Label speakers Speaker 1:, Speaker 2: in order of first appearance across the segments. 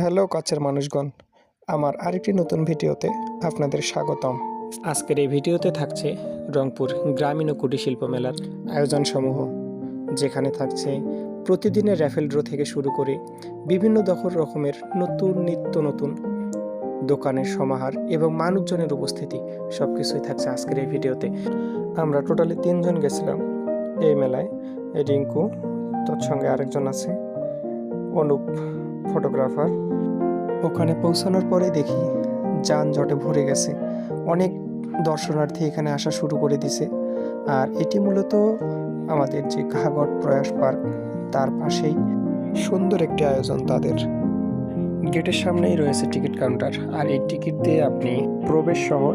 Speaker 1: Hello কাছের মানুষগণ, আমার আরেকটি নতুন ভিডিওতে আপনাদের স্বাগতম। আজকের এই ভিডিওতে থাকছে রংপুর গ্রামীণ ও কুটির শিল্প মেলার আয়োজন সমূহ যেখানে থাকছে প্রতিদিনের র্যাফেল ড্র থেকে শুরু করে বিভিন্ন দখল রকমের নতুন নিত্য নতুন দোকানের সমাহার এবং মানুষজনের উপস্থিতি সব কিছুই থাকছে আজকের এই ভিডিওতে। আমরা টোটালি তিনজন গেছিলাম এই মেলায়, রিঙ্কু, তৎসঙ্গে আরেকজন আছে, অনুপ ফটোগ্রাফার। ওখানে পৌঁছানোর পরে দেখি যানজটে ভরে গেছে। অনেক দর্শনার্থী এখানে আসা শুরু করে দিছে। আর এটি মূলত আমাদের যে ঘাগট প্রয়াস পার্ক, তার পাশেই সুন্দর একটি আয়োজন তাদের। গেটের সামনেই রয়েছে টিকিট কাউন্টার। আর এই টিকিট দিয়ে আপনি প্রবেশ সহ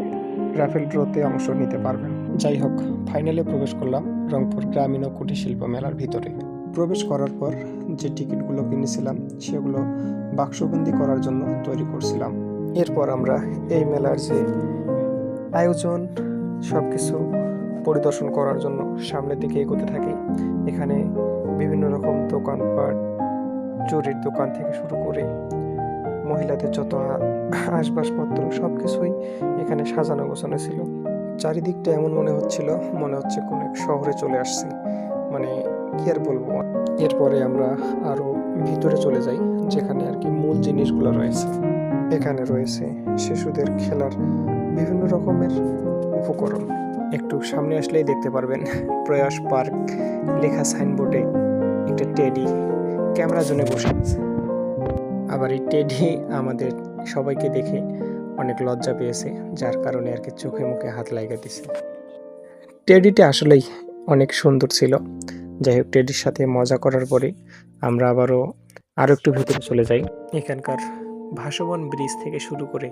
Speaker 1: রাফেল ড্রোতে অংশ নিতে পারবেন। যাই হোক, ফাইনালে প্রবেশ করলাম রংপুর গ্রামীণ ও কুটির শিল্প মেলার ভিতরে। প্রবেশ করার পর যে টিকিটগুলো কিনেছিলাম, সেগুলো বাক্সবন্দি করার জন্য তৈরি করছিলাম। এরপর আমরা এই মেলার যে আয়োজন সব কিছু পরিদর্শন করার জন্য সামনের দিকে এগোতে থাকি। এখানে বিভিন্ন রকম দোকানপাট, চুরির দোকান থেকে শুরু করে মহিলাদের যত আ- আসবাবপত্র সব কিছুই এখানে সাজানো গোছানো ছিল। চারিদিকটা এমন মনে হচ্ছিল, মনে হচ্ছে কোনো এক শহরে চলে আসছি। মানে কি আর বলব? এরপরে আমরা আরও ভিতরে চলে যাই, যেখানে আর কি মূল জিনিসগুলো রয়েছে। এখানে রয়েছে শিশুদের খেলার বিভিন্ন রকমের উপকরণ। একটু সামনে আসলেই দেখতে পারবেন, প্রয়াস পার্ক, লেখা সাইনবোর্ডে একটা টেডি, ক্যামেরা জোনে বসে আছে। আবার এই টেডি আমাদের সবাইকে দেখে অনেক লজ্জা পেয়েছে, যার কারণে আর কি চোখে মুখে হাত লাগিয়ে দিছে টেডিটা আসলেই অনেক সুন্দর ছিল। যাই হোক, টেডির সাথে মজা করার পরে আমরা আবারও আরও একটু ভিতরে চলে যাই। এখানকার ভাসমান ব্রিজ থেকে শুরু করে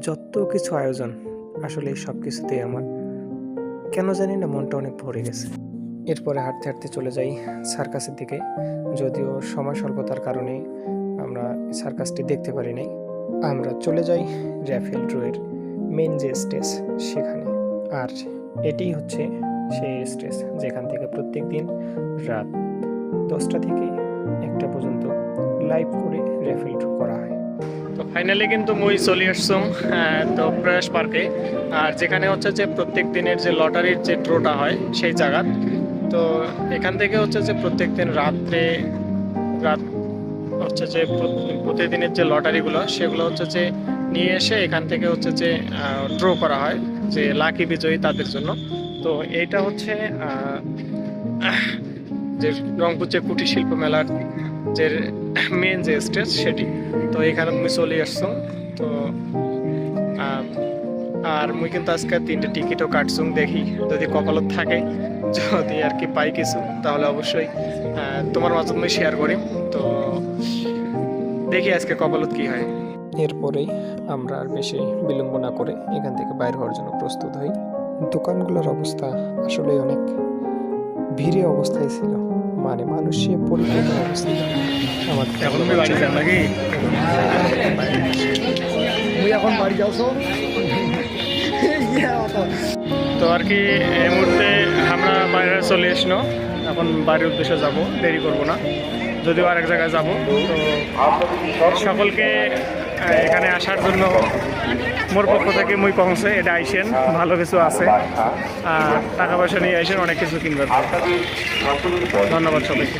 Speaker 1: যত কিছু আয়োজন, আসলে সব কিছুতেই আমার কেন জানি না মনটা অনেক ভরে গেছে। এরপরে হাঁটতে হাঁটতে চলে যাই সার্কাসের দিকে। যদিও সময় স্বল্পতার কারণে আমরা সার্কাসটি দেখতে পারি নাই। আমরা চলে যাই র্যাফেল ড্রোয়ের মেন যে স্টেজ সেখানে। আর এটি হচ্ছে সেই স্টেজ যেখান থেকে প্রত্যেক দিন রাত দশটা থেকে একটা পর্যন্ত লাইভ করে র্যাফেল ড্র করা হয়। তো ফাইনালি কিন্তু মই চলে আসছম তো প্রয়াস পার্কে। আর যেখানে হচ্ছে যে প্রত্যেক দিনের যে লটারির যে ড্রোটা হয় সেই জায়গা তো এখান থেকে হচ্ছে যে প্রত্যেক দিন রাত্রে, রাত হচ্ছে যে প্রতিদিনের যে লটারিগুলো, সেগুলো হচ্ছে যে নিয়ে এসে এখান থেকে হচ্ছে যে ড্র করা হয় যে লাকি বিজয়ী তাদের জন্য। তো এইটা হচ্ছে যে রংপুর যে কুটির শিল্প মেলার যে মেন যে স্টেজ সেটি। তো এখানে তুমি চলে আসছো। তো আর মুই কিন্তু আজকে তিনটে টিকিটও কাটছুম দেখি, যদি কপালত থাকে, যদি আর কি পাই কিছু, তাহলে অবশ্যই তোমার মাঝে মুই শেয়ার করি। তো, দেখি আজকে কপালত কি হয়। এরপরেই আমরা আর বেশি বিলম্ব না করে এখান থেকে বাইর হওয়ার জন্য প্রস্তুত হই। দোকানগুলোর অবস্থা আসলে অনেক ভিড়ে অবস্থায় ছিল। মানে মানুষে পরিপূর্ণ অবস্থা। আমার
Speaker 2: এখন বাড়ি যাওছো
Speaker 1: তো। আর কি এই মুহূর্তে আমরা বাইরে চলে এসনো এখন বাড়ির উদ্দেশ্যে যাব দেরি করব না। যদিও আরেক জায়গায় যাব তো সকলকে এখানে আসার জন্য মোর পক্ষ থেকে মুই পৌঁছে, এটা আইসেন, ভালো কিছু আছে। টাকা পয়সা নিয়ে আইসেন, অনেক কিছু কিনবেন ধন্যবাদ সবাইকে।